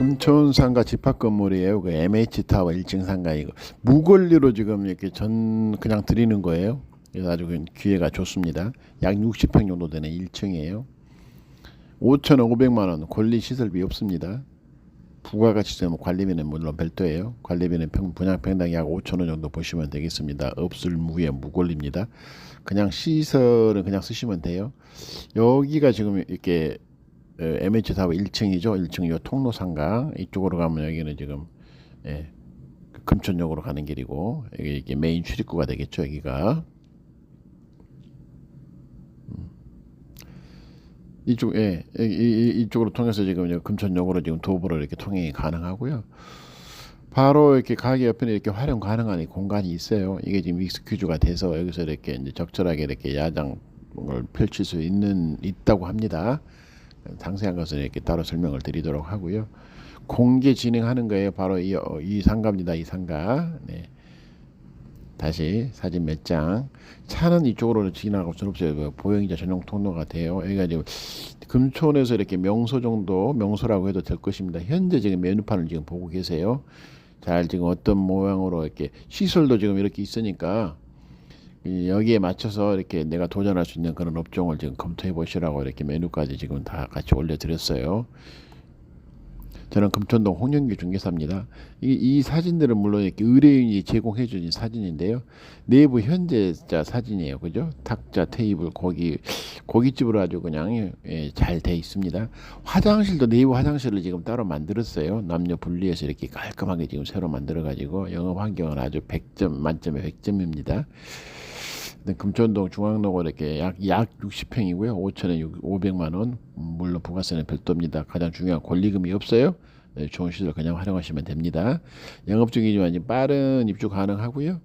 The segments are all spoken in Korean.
금천 상가 집합 건물이에요. 그 MH 타워 1층 상가 이거 무권리로 지금 이렇게 전 그냥 드리는 거예요. 그래서 아주 그 기회가 좋습니다. 약 60평 정도 되는 1층이에요. 5,500만 원 권리 시설비 없습니다. 부가가치 세무 관리비는 물론 별도예요. 관리비는 평, 분양 평당 약 5천 원 정도 보시면 되겠습니다. 없을 무에 무권리입니다. 그냥 시설은 그냥 쓰시면 돼요. 여기가 지금 이렇게 어, MH 타워 1층이죠. 1층 요 통로 상가 이쪽으로 가면 여기는 지금 예, 그 금천역으로 가는 길이고 여기 이게 메인 출입구가 되겠죠. 여기가 음. 이쪽 예, 이, 이, 이쪽으로 통해서 지금 금천역으로 지금 도보로 이렇게 통행이 가능하고요. 바로 이렇게 가게 옆에 이렇게 활용 가능한 이 공간이 있어요. 이게 지금 믹스큐즈가 돼서 여기서 이렇게 이제 적절하게 이렇게 야장을 펼칠 수 있는 있다고 합니다. 상세한 것은 이렇게 따로 설명을 드리도록 하고요. 공개 진행하는 거예요. 바로 이, 어, 이 상가입니다. 이 상가. 네. 다시 사진 몇 장. 차는 이쪽으로 지나가고 는 없어요. 그 보행자 전용 통로가 돼요. 여기가 지금 금촌에서 이렇게 명소 정도 명소라고 해도 될 것입니다. 현재 지금 메뉴판을 지금 보고 계세요. 잘 지금 어떤 모양으로 이렇게 시설도 지금 이렇게 있으니까 이 여기에 맞춰서 이렇게 내가 도전할 수 있는 그런 업종을 지금 검토해 보시라고 이렇게 메뉴까지 지금 다 같이 올려드렸어요. 저는 금천동 홍영규 중개사입니다. 이, 이 사진들은 물론 이렇게 의뢰인이 제공해 주신 사진인데요. 내부 현재자 사진이에요. 그죠? 탁자, 테이블, 고기, 고깃집으로 아주 그냥 예, 잘돼 있습니다. 화장실도 내부 화장실을 지금 따로 만들었어요. 남녀 분리해서 이렇게 깔끔하게 지금 새로 만들어 가지고 영업 환경은 아주 100점 만점에 100점입니다. 네, 금천동 중앙로고 이렇게 약, 약 60평이고요. 5천에 500만 원. 물론 부가세는 별도입니다. 가장 중요한 권리금이 없어요. 네, 좋은 시설 그냥 활용하시면 됩니다. 영업 중이지만 빠른 입주 가능하고요.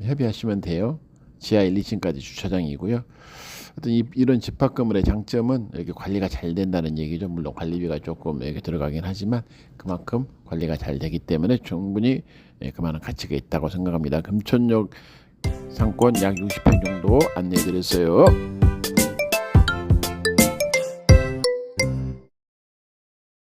협의하시면 돼요. 지하 1, 2층까지 주차장이고요. 어떤 이, 이런 집합 건물의 장점은 이렇게 관리가 잘 된다는 얘기죠. 물론 관리비가 조금 이렇게 들어가긴 하지만 그만큼 관리가 잘 되기 때문에 충분히 예, 그만한 가치가 있다고 생각합니다. 금천역 상권 약 60평 정도 안내해 드렸어요.